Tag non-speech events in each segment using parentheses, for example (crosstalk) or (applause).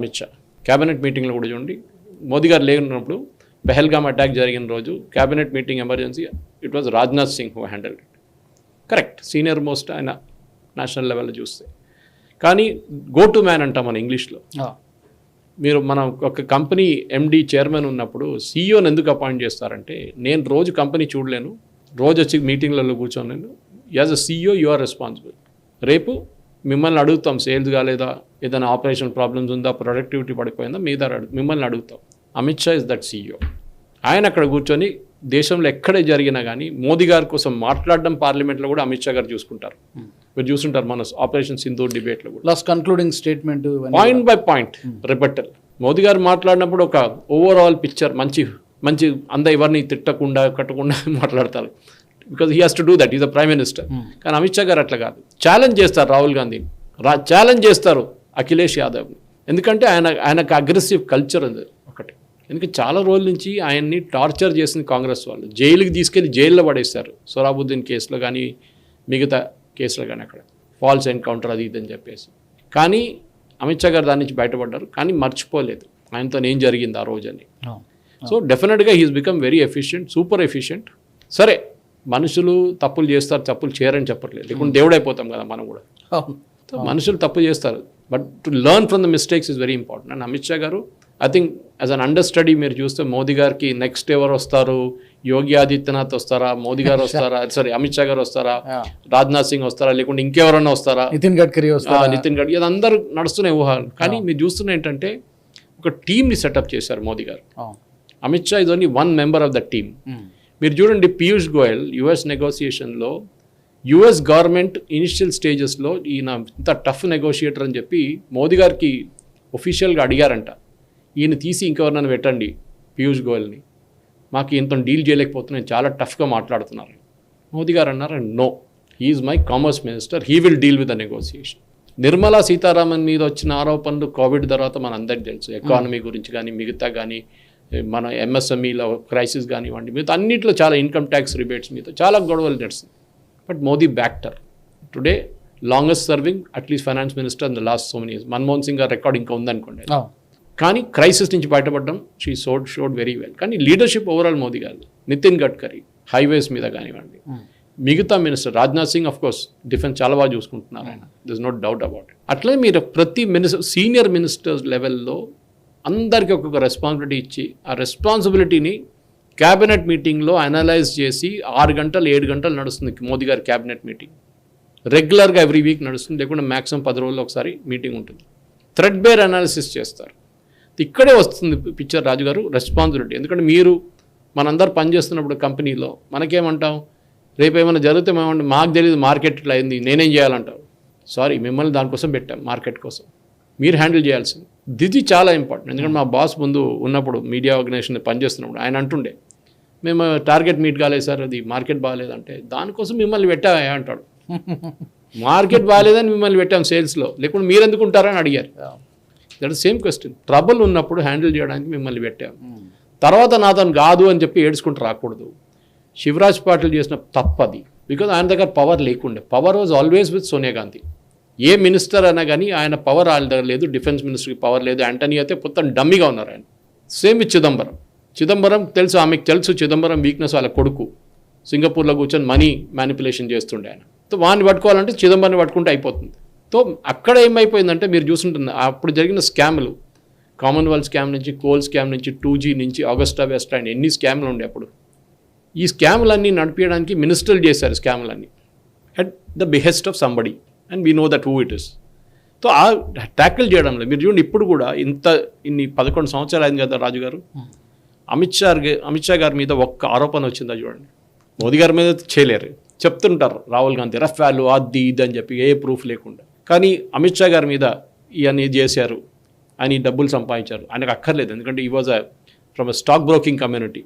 Amit Shah cabinet మీటింగ్లో కూడా చూడండి. మోదీ గారు లేనప్పుడు పెహల్గామ్ అటాక్ జరిగిన రోజు cabinet meeting emergency it was Rajnath Singh who handle it correct senior most ఆయన నేషనల్ లెవెల్లో చూస్తే. కానీ గో టు మ్యాన్ అంటాం మన ఇంగ్లీష్లో. మీరు మనం ఒక కంపెనీ ఎండి చైర్మన్ ఉన్నప్పుడు సీఈఓని ఎందుకు అపాయింట్ చేస్తారంటే నేను రోజు కంపెనీ చూడలేను రోజు వచ్చి మీటింగ్లలో కూర్చోలేను. As a CEO you are responsible రేపు మిమ్మల్ని అడుగుతాం సేల్స్ కాలేదా ఏదైనా ఆపరేషన్ ప్రాబ్లమ్స్ ఉందా ప్రొడక్టివిటీ పడిపోయిందా మీ దగ్గర అడుగు మిమ్మల్ని అడుగుతాం. Amit Shah is that CEO ఆయన అక్కడ కూర్చొని దేశంలో ఎక్కడే జరిగినా కానీ మోదీ గారి కోసం మాట్లాడడం పార్లమెంట్లో కూడా అమిత్ షా గారు చూసుకుంటారు. మీరు చూసుంటారు మన ఆపరేషన్ సింధు డిబేట్లో కూడా. Last concluding statement point by point rebuttal Modi garu మాట్లాడినప్పుడు ఒక ఓవరాల్ పిక్చర్ మంచి మంచి అంద ఎవరిని తిట్టకుండా కట్టకుండా (laughs) మాట్లాడతారు. Because he has to do that is the prime minister కానీ అమిత్ షా గారు అట్లా కాదు. ఛాలెంజ్ చేస్తారు రాహుల్ గాంధీని రా ఛాలెంజ్ చేస్తారు అఖిలేష్ యాదవ్ని ఎందుకంటే ఆయన ఆయనకు అగ్రెసివ్ కల్చర్ ఉంది ఒకటి. ఎందుకంటే చాలా రోజుల నుంచి ఆయన్ని టార్చర్ చేసింది కాంగ్రెస్ వాళ్ళు. జైలుకి తీసుకెళ్ళి జైల్లో పడేస్తారు సొరాబుద్దీన్ కేసులో కానీ మిగతా కేసులో కానీ అక్కడ. ఫాల్స్ ఎన్కౌంటర్ అది ఇది అని చెప్పేసి. కానీ అమిత్ షా గారు దాని నుంచి బయటపడ్డారు. కానీ మర్చిపోలేదు. ఆయనతో ఏం జరిగింది ఆ రోజని సో డెఫినెట్గా he's become very efficient super efficient సరే మనుషులు తప్పులు చేస్తారు తప్పులు చేయరని చెప్పట్లేదు. లేకుంటే దేవుడైపోతాం కదా మనం కూడా. మనుషులు తప్పు చేస్తారు. But to learn from the mistakes is very important and Amit Shah garu I think as an understudy మీరు చూస్తే మోదీ గారికి నెక్స్ట్ ఎవరు వస్తారు? యోగి ఆదిత్యనాథ్ వస్తారా? మోదీ గారు వస్తారా? (laughs) సారీ అమిత్ షా గారు వస్తారా? రాజ్నాథ్ సింగ్ వస్తారా? లేకుంటే ఇంకెవరన్నా వస్తారా? నితిన్ గడ్కరీ వస్తారు? నితిన్ గడ్కరీ. ఇది అందరూ నడుస్తున్న ఊహాలు. కానీ మీరు చూస్తున్న ఏంటంటే ఒక టీంని సెటప్ చేశారు Modi garu. Amit Shah is only one member of the team మీరు చూడండి పీయూష్ గోయల్ యుఎస్ నెగోసియేషన్లో యుఎస్ గవర్నమెంట్ ఇనిషియల్ స్టేజెస్లో ఈయన ఇంత టఫ్ నెగోషియేటర్ అని చెప్పి మోదీ గారికి ఒఫీషియల్గా అడిగారంట. ఈయన తీసి ఇంకెవరినైనా పెట్టండి పీయూష్ గోయల్ని. మాకు ఇంత డీల్ చేయలేకపోతున్నాను చాలా టఫ్గా మాట్లాడుతున్నారు. మోదీ గారు అన్నారు no he's my commerce minister he will deal with the negotiation Nirmala Sitharaman మీద వచ్చిన ఆరోపణలు కోవిడ్ తర్వాత మన అందరికి తెలుసు ఎకానమీ గురించి కానీ మిగతా కానీ మన ఎంఎస్ఎంఈలో క్రైసిస్ కానివ్వండి మిగతా అన్నింటిలో చాలా ఇన్కమ్ ట్యాక్స్ రిబేట్స్ మీద చాలా గొడవలు నడుస్తుంది but Modi బ్యాక్టర్ today longest serving at least finance minister in the last so many years Manmohan Singh గారు రికార్డ్ ఇంకా ఉందనుకోండి. కానీ క్రైసిస్ నుంచి బయటపడడం she showed showed very well కానీ leadership overall Modi garu Nitin Gadkari highways మీద కానివ్వండి. మిగతా minister Rajnath Singh of course defence చాలా బాగా చూసుకుంటున్నారు ఆయన. This no doubt about it అట్లనే మీరు ప్రతి మినిస్టర్ సీనియర్ మినిస్టర్స్ లెవెల్లో అందరికీ ఒక్కొక్క రెస్పాన్సిబిలిటీ ఇచ్చి ఆ రెస్పాన్సిబిలిటీని క్యాబినెట్ మీటింగ్లో అనలైజ్ చేసి ఆరు గంటలు ఏడు గంటలు నడుస్తుంది మోదీ గారి క్యాబినెట్ మీటింగ్ రెగ్యులర్గా ఎవ్రీ వీక్ నడుస్తుంది లేకుండా మ్యాక్సిమం పది రోజుల్లో ఒకసారి మీటింగ్ ఉంటుంది. థ్రెడ్ బేర్ అనాలిసిస్ చేస్తారు. ఇక్కడే వస్తుంది పిక్చర్ రాజు గారు రెస్పాన్సిబిలిటీ ఎందుకంటే మీరు మనందరూ పనిచేస్తున్నప్పుడు కంపెనీలో మనకేమంటాం? రేపు ఏమైనా జరిగితే మేమంటే మాకు తెలియదు మార్కెట్ ఇట్లా అయింది నేనేం చేయాలంటారు సారీ మిమ్మల్ని దానికోసం పెట్టాం మార్కెట్ కోసం. మీరు హ్యాండిల్ చేయాల్సింది. దిది చాలా ఇంపార్టెంట్ ఎందుకంటే మా బాస్ ముందు ఉన్నప్పుడు మీడియా ఆర్గనైజేషన్ పనిచేస్తున్నప్పుడు ఆయన అంటుండే మేము టార్గెట్ మీట్ కాలేదు సార్ అది మార్కెట్ బాగాలేదంటే దానికోసం మిమ్మల్ని పెట్టా అంటాడు. (laughs) మార్కెట్ బాగాలేదని మిమ్మల్ని పెట్టాం సేల్స్లో లేకుంటే మీరు ఎందుకు ఉంటారని అడిగారు దట్ సేమ్ క్వశ్చన్ ట్రబుల్ ఉన్నప్పుడు హ్యాండిల్ చేయడానికి మిమ్మల్ని పెట్టాం. తర్వాత నాతో కాదు అని చెప్పి ఏడ్చుకుంటూ రాకూడదు. శివరాజ్ పాటిల్ చేసిన తప్పది. బికాజ్ ఆయన దగ్గర పవర్ లేకుండే. Power was always with Sonia Gandhi A minister అయినా కానీ ఆయన పవర్ వాళ్ళ దగ్గర లేదు డిఫెన్స్ మినిస్టర్కి పవర్ లేదు. యాంటనీ అయితే మొత్తం డమ్మిగా ఉన్నారు ఆయన. సేమ్ విత్ చిదంబరం చిదంబరం తెలుసు ఆమెకు తెలుసు చిదంబరం వీక్నెస్ వాళ్ళ కొడుకు. సింగపూర్లో కూర్చొని మనీ మ్యానిపులేషన్ చేస్తుండే ఆయన. సో వాడిని పట్టుకోవాలంటే చిదంబరం పట్టుకుంటే అయిపోతుంది. సో అక్కడ ఏమైపోయిందంటే మీరు చూస్తుంటుంది అప్పుడు జరిగిన స్కామ్లు కామన్వెల్త్ స్కామ్ నుంచి కోల్ స్కామ్ నుంచి టూ జీ నుంచి ఆగస్టా వెస్ట్ అండ్ ఎన్ని స్కామ్లు ఉండే అప్పుడు. ఈ స్కామ్లన్నీ నడిపించడానికి మినిస్టర్లు చేశారు స్కామ్లన్నీ at the behest of somebody and we know that who it is so ఆ ట్యాకిల్ చేయడంలో మీరు చూడండి ఇప్పుడు కూడా ఇంత ఇన్ని పదకొండు సంవత్సరాలు అయింది కదా రాజు గారు. అమిత్ షా అమిత్ షా గారి మీద ఒక్క ఆరోపణ వచ్చిందా చూడండి. మోదీ గారి మీద చేయలేరు. చెప్తుంటారు రాహుల్ గాంధీ రఫాలు అది ఇది అని చెప్పి ఏ ప్రూఫ్ లేకుండా. కానీ అమిత్ షా గారి మీద ఇవన్నీ చేశారు. ఆయన ఈ డబ్బులు సంపాదించారు. ఆయనకు అక్కర్లేదు. ఎందుకంటే ఈ was from stock broking community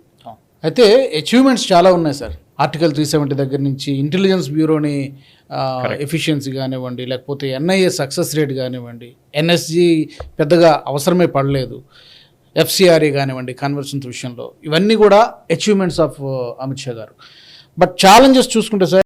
అయితే అచీవ్మెంట్స్ చాలా ఉన్నాయి సార్ ఆర్టికల్ త్రీ సెవెంటీ దగ్గర నుంచి ఇంటెలిజెన్స్ బ్యూరోని ఎఫిషియన్సీ కానివ్వండి లేకపోతే ఎన్ఐఏ సక్సెస్ రేట్ కానివ్వండి ఎన్ఎస్జి పెద్దగా అవసరమే పడలేదు ఎఫ్సిఆర్ఏ కానివ్వండి కన్వర్షన్స్ విషయంలో. ఇవన్నీ కూడా అచీవ్మెంట్స్ ఆఫ్ అమిత్ షా గారు. బట్ ఛాలెంజెస్ చూసుకుంటే సార్